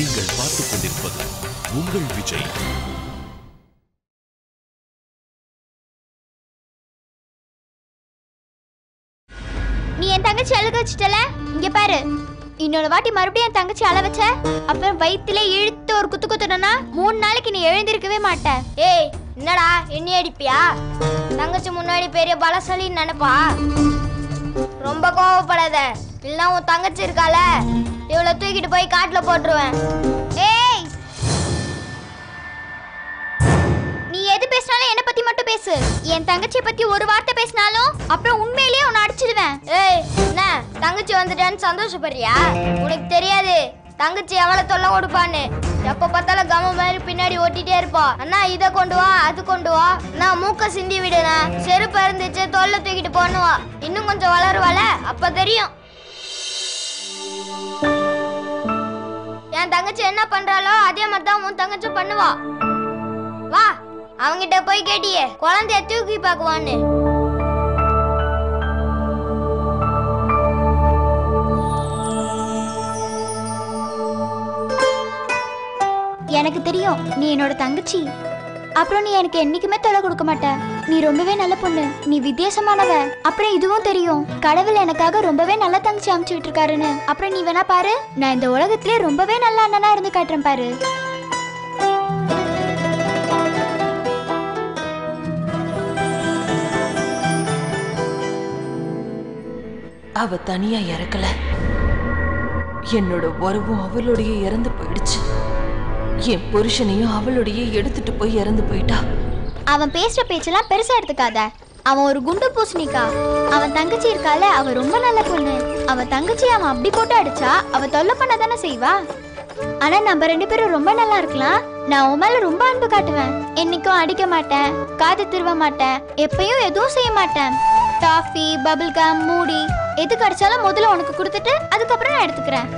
நீங்கள் பார்த்துக் கொண்டிருப்பது உங்கள் விஜய். நீ என் தங்கச்சி அழுக வச்சுட்டல? இங்க பாரு. இன்னொரு வாட்டி மறுபடியும் என் தங்கச்சி அழ வச்ச? அப்புறம் வயித்துல இழுத்து ஒரு குத்து குத்துனா மூணு நாளைக்கு நீ எழுந்திருக்கவே மாட்ட. ஏய் என்னடா என்னை அடிப்பியா? தங்கச்சி முன்னாடி பெரிய பலசாலின்னு நினைப்பா? ரொம்ப கோவப்படாத. இல்லைன்னா உன் தங்கச்சி இருக்கால இவளை தூக்கிட்டு போய் காட்டுல போட்டுருவேன். ஏய்! நீ எது பேசினாலும் என்ன பத்தி மட்டும் பேசு. என் தங்கச்சியை பத்தி ஒரு வார்த்தை பேசினாலும் அப்புறம் உண்மையிலேயே உன்னை அடிச்சிடுவேன். ஏய் என்ன? தங்கச்சி வந்துட்டேன்னு சந்தோஷப்படுறியா? உனக்கு தெரியாது. தங்கச்சி எவ்வளவு தொல்லை கொடுப்பான்னு. எப்ப பார்த்தாலும் கம மாதிரி பின்னாடி ஓட்டிட்டே இருப்பா. அண்ணா இதை கொண்டு வா அது கொண்டு வா. நான் மூக்க சிந்தி விடுனா செருப்பு இருந்துச்சு தொல்லை தூக்கிட்டு போனுவா இன்னும் கொஞ்சம் வளருவால அப்ப தெரியும். என் தங்கச்சி என்ன பண்றாளோ அதே மாதிரி தான் உன் தங்கச்சி பண்ணுவா. வா அவங்கிட்ட போய் கேட்டியே குழந்தைய தூக்கி பார்க்குவான்னு. எனக்கு தெரியும் நீ என்னோட தங்கச்சி. அப்புறம் நீ எனக்கு என்னைக்குமே தொலை கொடுக்க மாட்டேன் நீ ரொம்பவே நல்ல பொண்ணு. நீ வித்தியாசமானவ. அப்புறம் இதுவும் தெரியும். கடவுள் எனக்காக ரொம்பவே நல்ல தங்கச்சி அமுச்சு இருக்காருன்னு அப்புறம் நீ வேணா பாரு. நான் இந்த உலகத்திலே ரொம்பவே நல்ல அண்ணனா இருந்து காட்டுறேன் பாரு. அவ தனியா இறக்கல. என்னோட உறவும் அவளுடைய இறந்து போயிடுச்சு. என் புருஷனையும் அவளுடைய எடுத்துட்டு போய் இறந்து போயிட்டா. அவன் பேசுற பேச்செல்லாம் பெருசா எடுத்துக்காத. அவன் ஒரு குண்டு பூசணிக்கா. அவன் தங்கச்சி இருக்கால அவ ரொம்ப நல்ல பொண்ணு. அவ தங்கச்சி அவன் அப்படி போட்டு அடிச்சா அவ தொல்லை பண்ண தானே செய்வா? ஆனா நம்ம ரெண்டு பேரும் ரொம்ப நல்லா இருக்கலாம். நான் உன் மேல ரொம்ப அன்பு காட்டுவேன். என்னைக்கும் அடிக்க மாட்டேன் காது திருவ மாட்டேன் எப்பயும் எதுவும் செய்ய மாட்டேன். டாஃபி பபிள் கம் மூடி. எது கிடைச்சாலும் முதல்ல உனக்கு கொடுத்துட்டு அதுக்கப்புறம் நான் எடுத்துக்கிறேன்.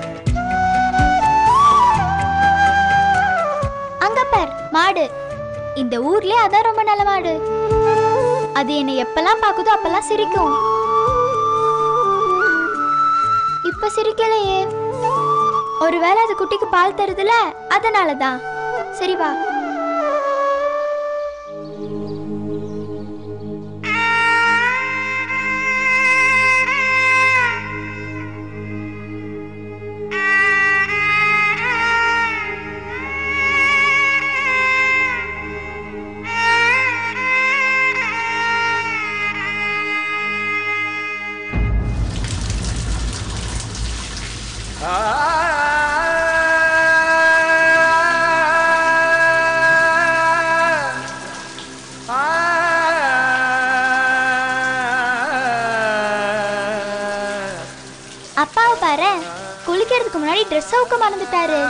அங்க பார் மாடு. இந்த ஊர்லயே அதான் ரொம்ப நல்ல மாடு. அது என்னை எப்பெல்லாம் பாக்குதோ அப்பெல்லாம் சிரிக்கும். இப்ப சிரிக்கலையே. ஒருவேளை அது குட்டிக்கு பால் தருதுல? அதனாலதான். சரி வா. குளிக்கிறதுக்கு முன்னாடி ட்ரெஸ் அவுக்க மறந்துட்டாரு.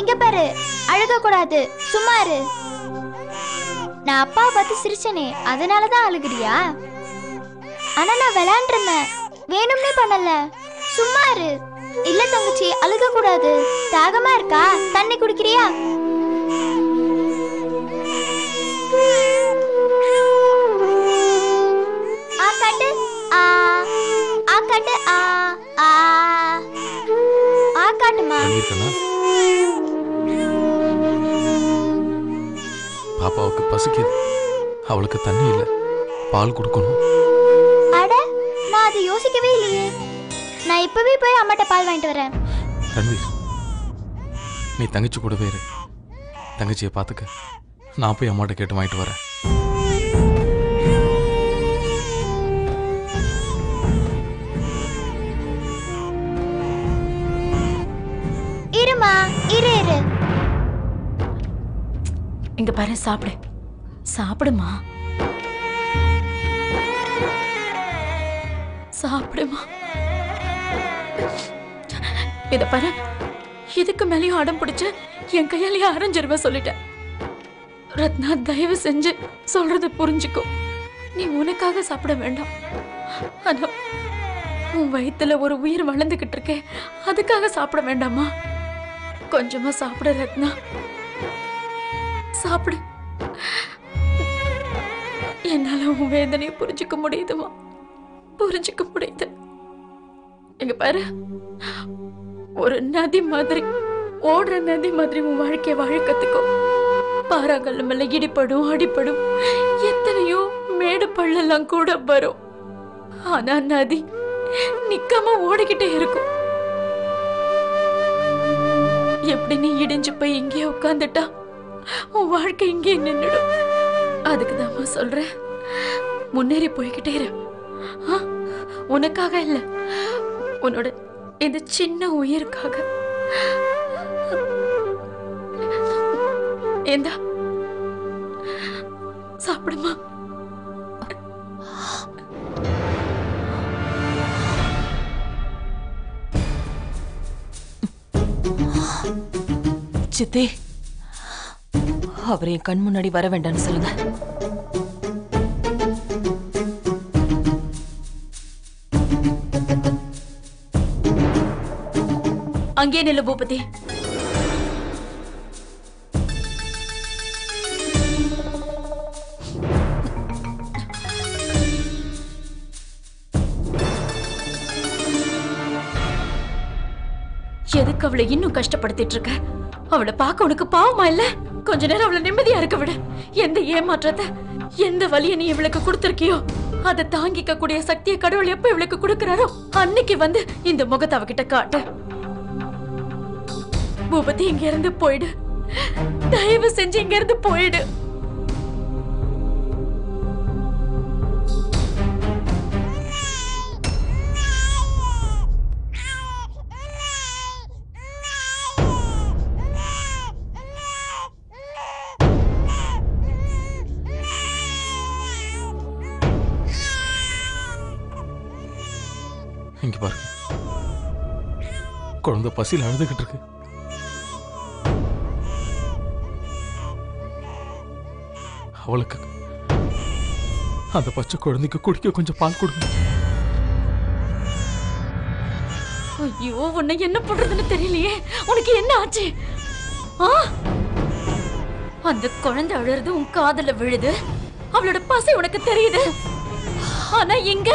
இங்க பாரு அழுக கூடாது சும்மா இரு. நான் அப்பாவை பார்த்து சிரிச்சனே அதனாலதான் அழுகுறியா? ஆனா நான் விளையாண்டுருந்தேன். வேணும்னே பண்ணல. சும்மா இரு. இல்ல தங்கச்சி அழுக கூடாது. தாகமா இருக்கா? தண்ணி குடிக்கிறியா? பாப்பாவுக்கு பசிக்குது. அவளுக்கு தண்ணி இல்லை. பால் கொடுக்கணும். அட நான் அதை இல்லையே நான் இப்பவே போய் அம்மாட்ட பால் வாங்கிட்டு வரேன். ரன்வீர் நீ தங்கச்சி கூடவே இரு. தங்கச்சியை பார்த்துக்க. நான் போய் அம்மாட்ட கேட்டு வாங்கிட்டு வரேன். இருமா இரு இரு. இங்க பாரு சாப்பிடு. சாப்பிடுமா? சாப்பிடுமா? இத பாரு. இதுக்கு மேலேயும் அடம் பிடிச்சு என் கையாலேயே அரைஞ்சிருவ சொல்லிட்டேன். ரத்னா தயவு செஞ்சு சொல்றத புரிஞ்சுக்கோ. நீ உனக்காக சாப்பிட வேண்டாம். ஆனா உன் வயித்துல ஒரு உயிர் வளர்ந்துகிட்டு இருக்கே அதுக்காக சாப்பிட வேண்டாமா? கொஞ்சமா சாப்பிட ரத்னா. சாப்பிடு. என்னால உன் வேதனையை புரிஞ்சுக்க முடியுதுமா? புரிஞ்சுக்க முடியுது. எங்க பாரு. ஒரு நதி மாதிரி ஓடுற நதி மாதிரி உன் வாழ்க்கைய வாழ கத்துக்கோ பாறாங்கல்ல மேல இடிப்படும் அடிப்படும் எத்தனையோ மேடு பள்ளெல்லாம் கூட வரும். ஆனா நதி நிக்காம ஓடிக்கிட்டே இருக்கும். எப்படி நீ இடிஞ்சு போய் இங்கே உட்காந்துட்டா உன் வாழ்க்கை இங்கே நின்றுடும் அதுக்கு தான் சொல்றேன். முன்னேறி போய்கிட்டே இரு. உனக்காக இல்லை. உன்னோட இந்த சின்ன உயிருக்காக. ஏந்தா சாப்பிடுமா? சித்தே அவர் என் கண் முன்னாடி வர வேண்டாம்னு சொல்லுங்க. அங்கே நில்லு பூபதி. எதுக்கு அவளை இன்னும் கஷ்டப்படுத்திட்டு இருக்க அவளை பார்க்க உனக்கு பாவமா இல்ல? கொஞ்ச நேரம் அவளை நிம்மதியா இருக்க விட. எந்த ஏமாற்றத்தை எந்த வலியை நீ இவளுக்கு கொடுத்திருக்கியோ அதை தாங்கிக்க கூடிய சக்தியை கடவுள் எப்ப இவளுக்கு கொடுக்கிறாரோ அன்னைக்கு வந்து இந்த முகத்தை அவகிட்ட காட்டு. பூபதி இங்க இருந்து போயிடு. தயவு செஞ்சு இங்க இருந்து போயிடு. இங்க பாருங்க. குழந்தை பசியில் அழுதுகிட்டு இருக்கு. அவளுக்கு. அந்த பச்சை குழந்தைக்கு குடிக்க கொஞ்சம் பால் கொடுங்க. ஐயோ உன்னை என்ன பண்றதுன்னு தெரியலையே. உனக்கு என்ன ஆச்சு? ஆ? அந்த குழந்தை அழுறது உன் காதுல விழுது. அவளோட பசை உனக்கு தெரியுது. ஆனா எங்க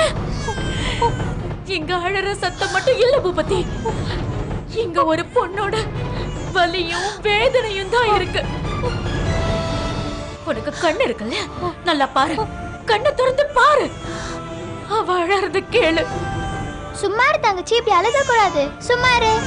எங்க அழற சத்தம் மட்டும் இல்ல பூபதி. இங்க ஒரு பொண்ணோட வலியும் வேதனையும் தான் இருக்கு. உனக்கு கண்ணு இருக்குல்ல? நல்லா பாரு. கண்ணை திறந்து பாரு. அவ அழறது கேளு. சும்மா இரு தங்கச்சி இப்படி அழுக கூடாது. சும்மா இரு.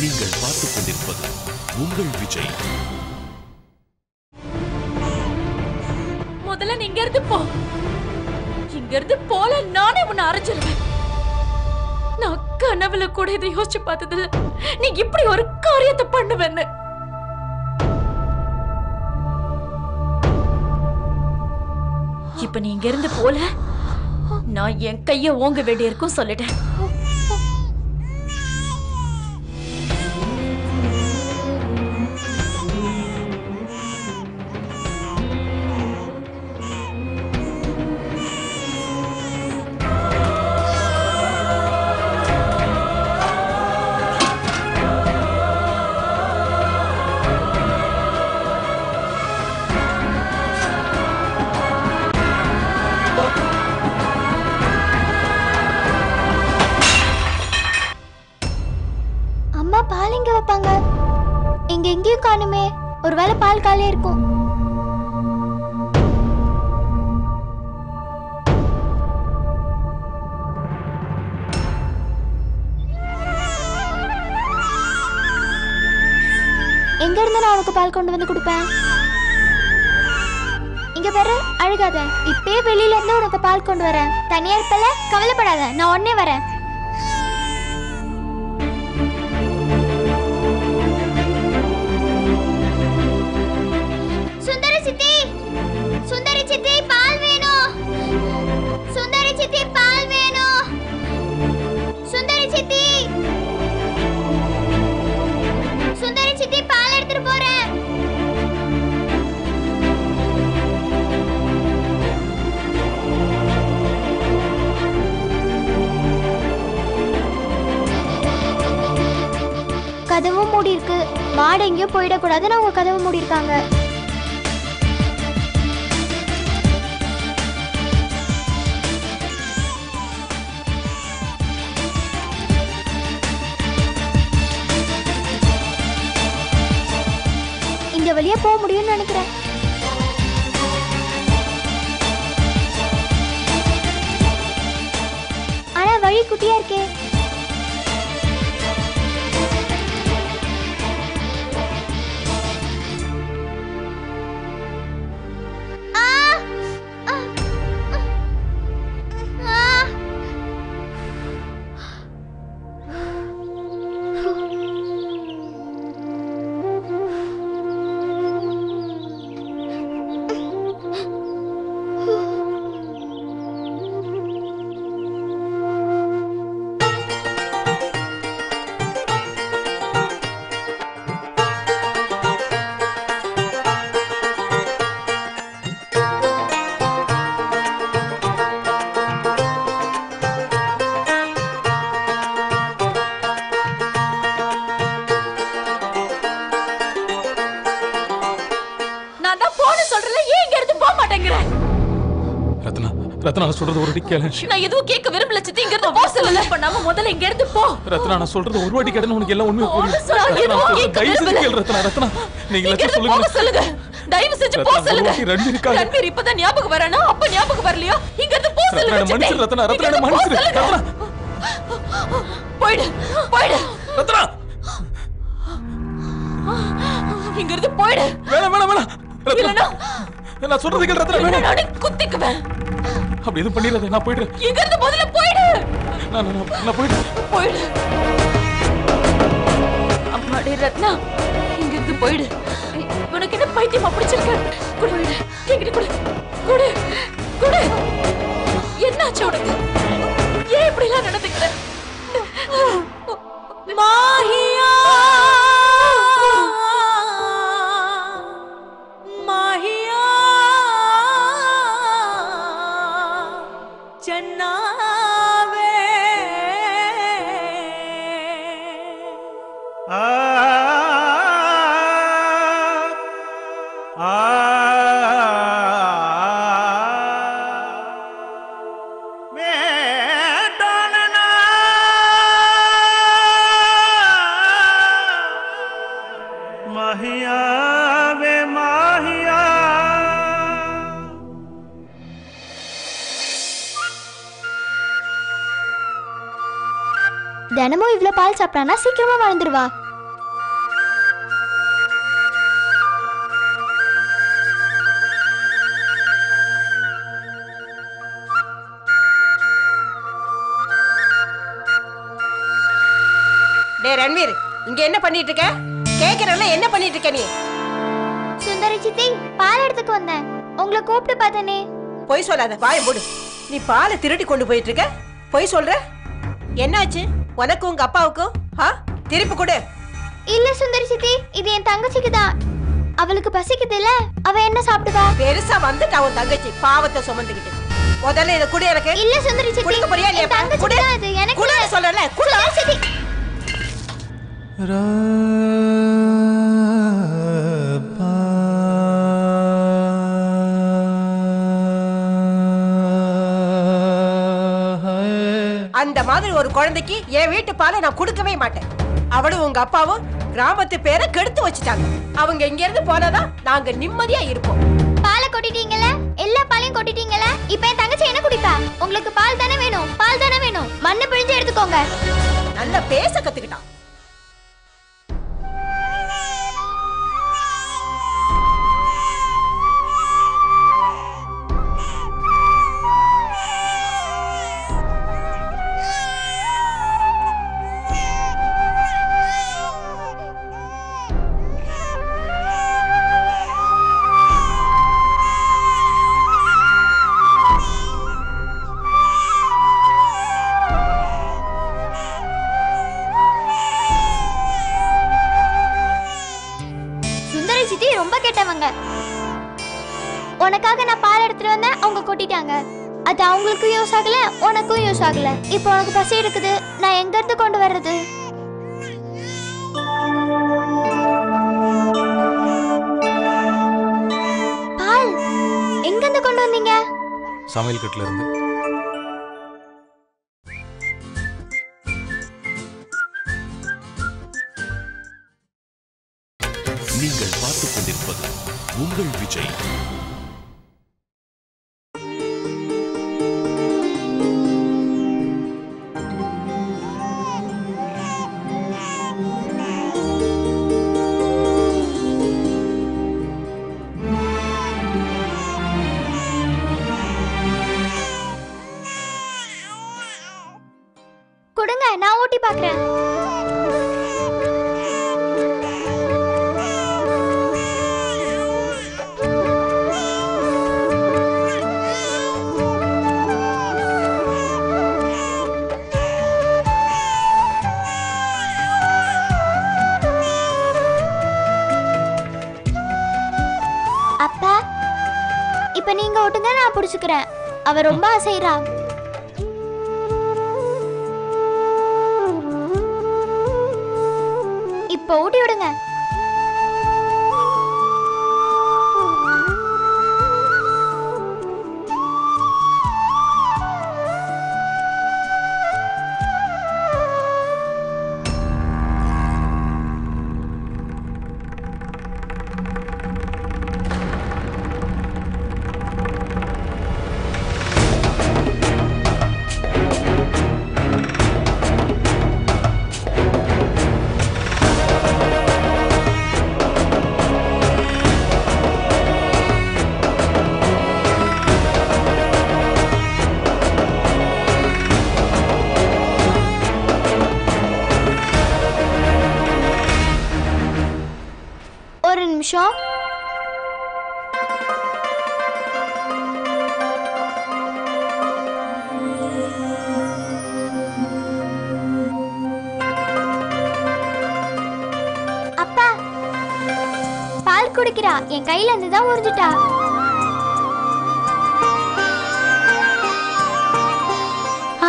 நீங்கள் பார்த்துக் கொண்டிருப்பது உங்கள் விஜய். இங்க இருந்து போ. இங்க இருந்து போல நானே உன்னை அரைச்சிருவேன் நான் கனவுல கூட இதை யோசிச்சு பார்த்ததில்ல. நீ இப்படி ஒரு காரியத்தை பண்ணுவேன்னு. இப்ப நீ இங்க இருந்து போல நான் என் கைய ஓங்க வேண்டியிருக்கும் சொல்லிட்டேன். ஒருவேளை இருக்கும். எங்க இருந்து நான் உனக்கு பால் கொண்டு வந்து கொடுப்பேன்? இங்க பாரு அழுகாத. இப்பயே வெளியில இருந்து உனக்கு பால் கொண்டு வரேன். தனியா இருப்பல கவலைப்படாத. நான் உடனே வரேன். மூடி இருக்கு மாடு எங்கேயோ போயிடக்கூடாதுன்னு அவங்க கதவு மூடி இருக்காங்க இந்த வழியா போக முடியும்னு நினைக்கிறேன். ஆனா வழி குட்டியா இருக்கே. நான் சொல்றது ஒரு கேளு. நான் எதுவும் கேட்க விரும்பல சித்தி. இங்க இருந்து போ சொல்லல பண்ணாம முதல்ல இங்க இருந்து போ. ரத்னா நான் சொல்றது ஒரு வாட்டி கேட்டேன்னு உனக்கு எல்லாம் உண்மையா புரியும் தயவு செஞ்சு விரும்பல. கேளு ரத்னா. ரத்னா நீங்க போக சொல்லுங்க. சொல்லுங்க. தயவு செஞ்சு போ சொல்லுங்க. ரன்வீர் இருக்காங்க. ரன்வீர் இப்பதான் ஞாபகம் வரானா? அப்ப ஞாபகம் வரலையோ? இங்க இருந்து போ சொல்லுங்க சித்தி. ரத்னா ரத்னா சொல்லுங்க. ரத்னா. போயிடு போயிடு. ரத்னா. இங்க இருந்து போயிடு. வேணாம் வேணாம் வேணாம். ரத்னா. நான் சொல்றது கேளு ரத்னா வேணாம். நானே குத்திக்குவேன். அப்படி எதுவும் பண்ணிடாத நான் போயிடுறேன். இங்க இருந்து முதல்ல போயிடு. நான் நான் போயிடுறேன். போயிடு. அம்மாடி ரத்னா இங்க இருந்து போயிடு. உனக்கு என்ன பைத்தியமா பிடிச்சிருக்க? குடு எங்கிட்ட குடு. குடு குடு. என்னாச்சு உனக்கு? ஏன் இப்படி எல்லாம் நடந்துக்கிற? மாஹியா! தினமும் இவ்ளோ பால் சாப்பிட்டானா சீக்கிரமா வளர்ந்துருவா டே ரன்வீர் இங்க என்ன பண்ணிட்டு இருக்க? கேக்குறல என்ன பண்ணிட்டு இருக்க நீ? சுந்தரி சித்தி பால் எடுத்துக்கு வந்தேன். உங்களை கூப்பிட்டு பார்த்தனே. பொய் சொல்லாத வாய மூடு. நீ பாலை திருடி கொண்டு போயிட்டு இருக்க? பொய் சொல்ற? என்னாச்சு? உனக்கும் உங்க அப்பாவுக்கும் ஆ? திருப்பி கொடு. இல்ல சுந்தரி சித்தி இது என் தங்கச்சிக்கு தான். அவளுக்கு பசிக்குது இல்ல அவ என்ன சாப்பிடுவா? பெருசா வந்துட்டா உன் தங்கச்சி பாவத்தை சுமந்துக்கிட்டு. முதல்ல இதை குடு எனக்கு. இல்ல சுந்தரி சித்தி குடுக்க போறியா இல்லையா? குடு. எனக்கு குடு. சொல்லல குடு. சுந்தரி சித்தி. குழந்தைக்கு என் வீட்டு பாலை நான் கொடுக்கவே மாட்டேன். அவளும் உங்க அப்பாவும் கிராமத்து பேரை கெடுத்து வச்சுட்டாங்க. அவங்க இங்க இருந்து போனாதான் நாங்க நிம்மதியா இருப்போம். பாலை கொட்டிட்டீங்கல எல்லா பாலையும் கொட்டிட்டீங்கல இப்போ என் தங்கச்சி என்ன குடிப்பா? உங்களுக்கு பால் தானே வேணும்? பால் தானே வேணும்? மண்ணை பிழிஞ்சு எடுத்துக்கோங்க. நல்லா பேச கத்துக்கிட்டான். போவாங்க உனக்காக நான் பால் எடுத்துட்டு வந்தேன் அவங்க கொட்டிட்டாங்க. அது அவங்களுக்கும் யூஸ் ஆகல உனக்கும் யூஸ் ஆகல. இப்போ உனக்கு பசி இருக்குது நான் எங்க இருந்து கொண்டு வர்றது? பால் எங்க இருந்து கொண்டு வந்தீங்க? சமையல் கட்டில இருந்து. உங்கள் விஜய் அப்ப இப்ப நீங்க ஓட்டுங்க நான் புடிச்சுக்கிறேன். அவ ரொம்ப அசைறா. இப்ப ஓட்டி விடுங்க. தான் உறிஞ்சிட்டா.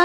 ஆ